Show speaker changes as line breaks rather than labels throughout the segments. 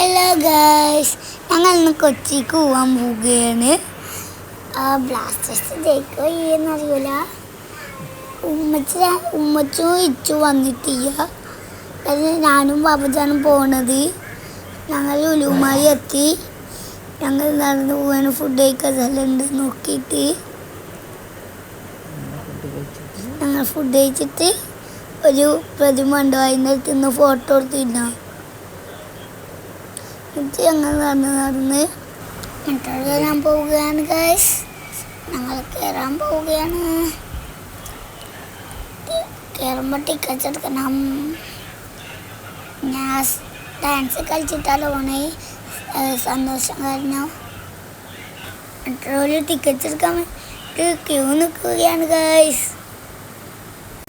Hello girls ഞങ്ങൾ ഇന്ന് കൊച്ചിക്ക് പോകാൻ പോവുകയാണ്. ബ്ലാസ്റ്റേഴ്സ് ജയിക്കോ എന്നറിയില്ല ഉമ്മച്ച ഉമ്മച്ചും ഇച്ചു വന്നിട്ടില്ല. കാരണം ഞാനും ബാബുജാനും പോണത്. ഞങ്ങൾ ഉലുമായി എത്തി. ഞങ്ങൾ നടന്ന് പോകാൻ ഫുഡ് കഴിക്കാൻ. ഉണ്ട് നോക്കിയിട്ട്. ഞങ്ങൾ ഫുഡ് കഴിച്ചിട്ട് ഒരു പ്രതിമ ഉണ്ടോ? അതിന്റെ അടുത്ത് ഫോട്ടോ എടുത്തിരുന്നോ നടന്ന് കയറാൻ പോവുകയാണ് ഗൈസ് ഞങ്ങൾ കയറാൻ പോവുകയാണ്. കയറുമ്പോൾ ടിക്കറ്റ് എടുക്കണം. ഞാൻ ഡാൻസ് കളിച്ചിട്ടാലോ പോണേ. സന്തോഷം കാരണം. മറ്റുള്ളവർ ടിക്കറ്റ് എടുക്കാൻ വേണ്ടി ക്യൂ നിൽക്കുകയാണ് ഗൈസ്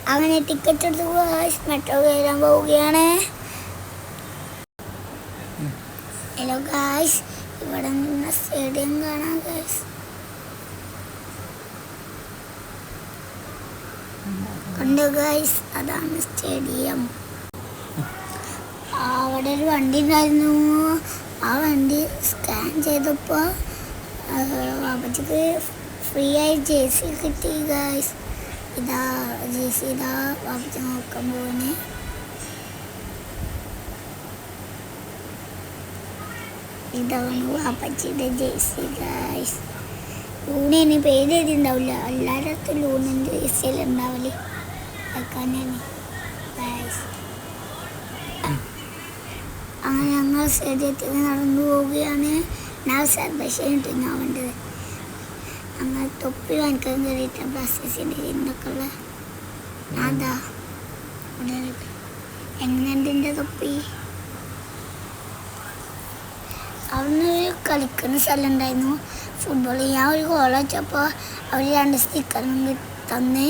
അങ്ങനെ ടിക്കറ്റ് എടുത്ത് ഗൈസ് മെട്രോ കയറാൻ പോവുകയാണ്. ഹലോ ഗായ്സ് ഇവിടെ നിന്ന് സ്റ്റേഡിയം കാണാം ഗായ്സ് കണ്ടു ഗായ്സ് അതാണ് സ്റ്റേഡിയം. അവിടെ ഒരു വണ്ടി ഉണ്ടായിരുന്നു. ആ വണ്ടി സ്കാൻ ചെയ്തപ്പോൾ ബാബച്ചിക്ക് ഫ്രീ ആയി ജെ സി കിട്ടി ഗായ്സ് ഇതാ ജെ സി ഇതാ ബാബച്ചി നോക്കാൻ പോകുന്നേ ഇതാണ് അപ്പച്ചിയുടെ ജേഴ്സി ഗായ്സ് ലൂണേന് പേര് എഴുതിണ്ടാവില്ല എല്ലായിടത്തും ലൂണിന്റെ ജേഴ്സിയിൽ ഉണ്ടാവില്ലേ വെക്കാനാണ് ഗായ്സ് അങ്ങനെ ഞങ്ങൾ സ്റ്റേഡിയത്തിൽ നടന്നു പോവുകയാണ്. ഞാൻ സെലിബ്രേഷൻ ഇട്ടാ വേണ്ടത് ഞങ്ങൾ തൊപ്പി വാങ്ങിക്കാൻ കയറിയിട്ട് ബ്ലാസ്റ്റേഴ്സിന്റെ ഇന്നൊക്കെ ഉള്ള അതാ. എങ്ങനെയുണ്ട് എന്റെ തൊപ്പി? അവിടുന്ന് ഒരു കളിക്കുന്ന സ്ഥലം ഉണ്ടായിരുന്നു ഫുട്ബോൾ ഞാൻ ഒരു ഗോൾ വെച്ചപ്പോൾ അവർ രണ്ട് സ്റ്റിക്കറും തന്ന്.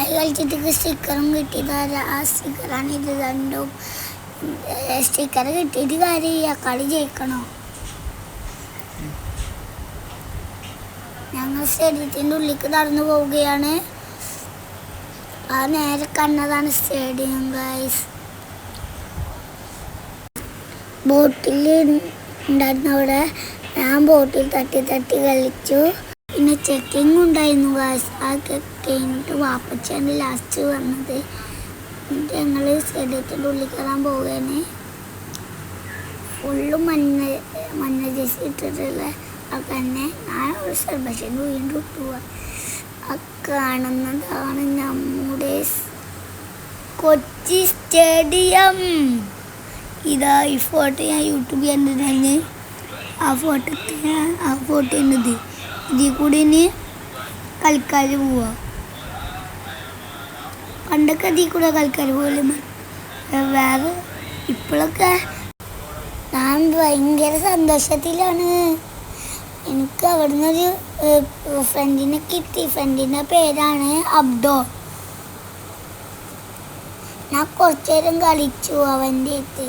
അത് കളിച്ചിട്ട് സ്റ്റിക്കറും കിട്ടിയത് ആ സ്റ്റിക്കറാണ് ഇത് രണ്ടും സ്റ്റിക്കർ കിട്ടിയിട്ട് കാര്യമില്ല കളി ജയിക്കണോ? ഞങ്ങൾ സ്റ്റേഡിയത്തിന്റെ ഉള്ളിലേക്ക് നടന്നു പോവുകയാണ്. ആ നേരെ കണ്ണതാണ് സ്റ്റേഡിയം ഗൈസ് ബോട്ടിൽ ഉണ്ടായിരുന്നു അവിടെ ഞാൻ ബോട്ടിൽ തട്ടി തട്ടി കളിച്ചു. പിന്നെ ചെക്കിങ് ഉണ്ടായിരുന്നു ഗാസ് ആ കഴിഞ്ഞിട്ട് വാപ്പച്ചാണ് ലാസ്റ്റ് വന്നത്. ഞങ്ങൾ സ്റ്റേഡിയത്തിന്റെ ഉള്ളിൽ കയറാൻ പോവുകയാണ്. ഫുള്ള് മഞ്ഞ മഞ്ഞ ജേസി ഇട്ടിട്ടുള്ള ആൾക്കാരനെ ഞാൻ ഒരു സെലിബ്രേഷന് വീണ്ടും ഇട്ടുക ആ കാണുന്നതാണ് നമ്മുടെ കൊച്ചി സ്റ്റേഡിയം. ഇതാ ഈ ഫോട്ടോ ഞാൻ യൂട്യൂബിൽ കണ്ടിട്ടാണ് ആ ഫോട്ടോ ആ ഫോട്ടോ എന്നത് ഇതിൽ കൂടി ഇനി കളിക്കാർ പോവാ. പണ്ടൊക്കെ ഇതിൽ കൂടെ കളിക്കാർ പോലെ വേറെ ഇപ്പോഴൊക്കെ ഞാൻ ഭയങ്കര സന്തോഷത്തിലാണ്. എനിക്ക് അവിടുന്ന് ഒരു ഫ്രണ്ടിനെ കിട്ടി. ഫ്രണ്ടിന്റെ പേരാണ് അബ്ദോ. ഞാൻ കുറച്ചു നേരം കളിച്ചു അവന്റെ അടുത്ത്.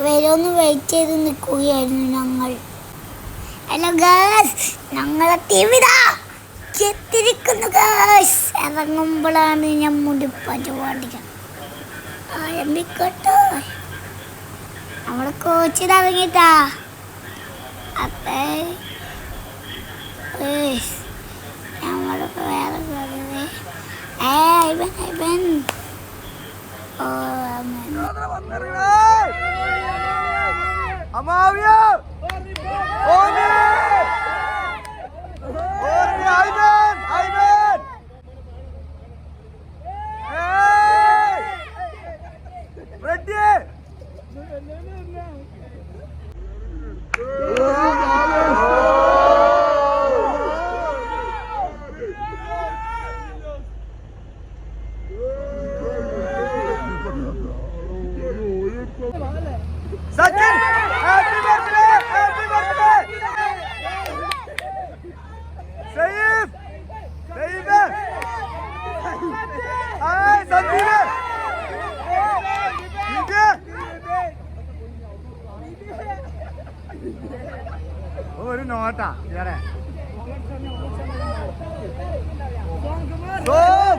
വരെ ഒന്ന് വെയിറ്റ് ചെയ്ത് നിൽക്കുകയായിരുന്നു ഞങ്ങൾ. ഹലോ ഗേഴ്സ് ഞങ്ങളെ ടീമിതാ എത്തിരിക്കുന്നു ഗാസ് ഇറങ്ങുമ്പോഴാണ് നമ്മുടെ പരിപാടികൾ ആരംഭിക്കട്ടോ. നമ്മുടെ കോച്ചിൽ ഇറങ്ങിട്ടാ അപ്പേ. നമ്മളിപ്പോ വേറെ ഏ ഇവൻ ഇവൻ. ഓ.
அமாவியா 别嘞。走。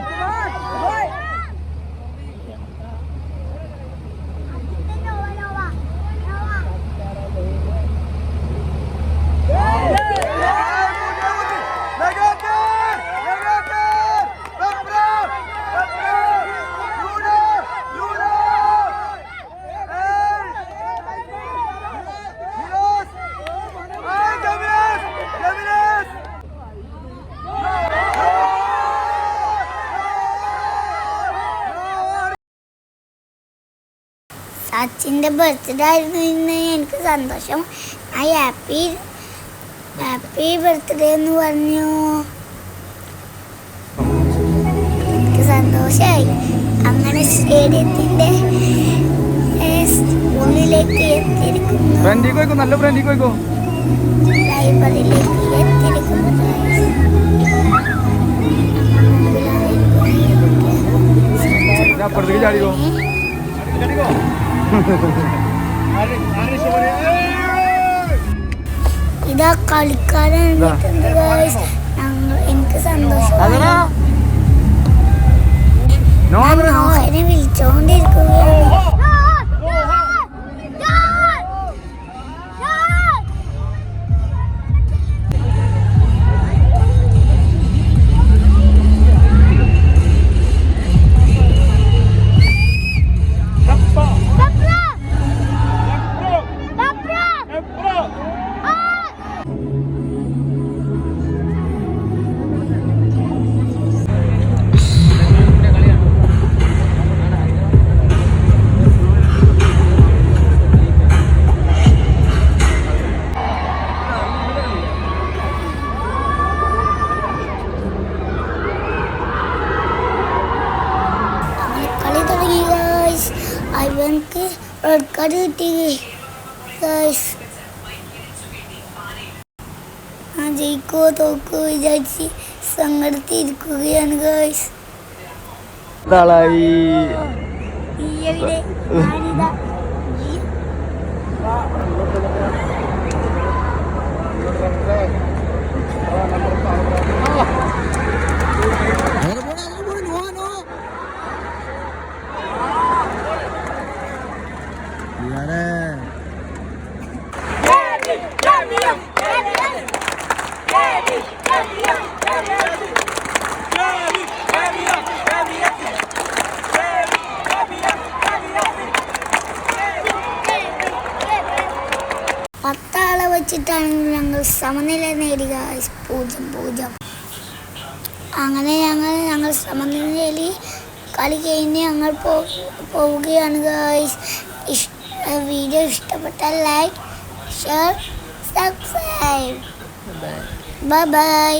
സച്ചിന്റെ ബർത്ത്ഡേ
ആയിരുന്നു ഇന്ന്. എനിക്ക് സന്തോഷം. ഐ ഹാപ്പി ഹാപ്പി ബർത്ത്ഡേ എന്ന് പറഞ്ഞു. എനിക്ക് സന്തോഷമായി അങ്ങനെ സ്റ്റേഡിയത്തിന്റെ ഉള്ളിലേക്ക് എത്തിയിരിക്കുന്നു.
നല്ല
ലൈബ്രറിയിലേക്ക് എത്തിയിരിക്കുന്നു ഇതാ കളിക്കാരൻ റെഡ് കാർഡ് കിട്ടി ഗായ്സ് ആ ജയിക്കോ തോക്കോ വിചാരിച്ച് സങ്കടത്തിരിക്കുകയാണ് നീ എവിടെ ഞാനിതാ വെച്ചിട്ടാണ് ഞങ്ങൾ സമനില നേടുക പൂജ്യം പൂജ്യം. അങ്ങനെ ഞങ്ങൾ ഞങ്ങൾ സമനിലയിൽ കളി കഴിഞ്ഞ് ഞങ്ങൾ പോ- പോവുകയാണ് ഗായ്സ് വീഡിയോ ഇഷ്ടപ്പെട്ടാൽ like share subscribe bye bye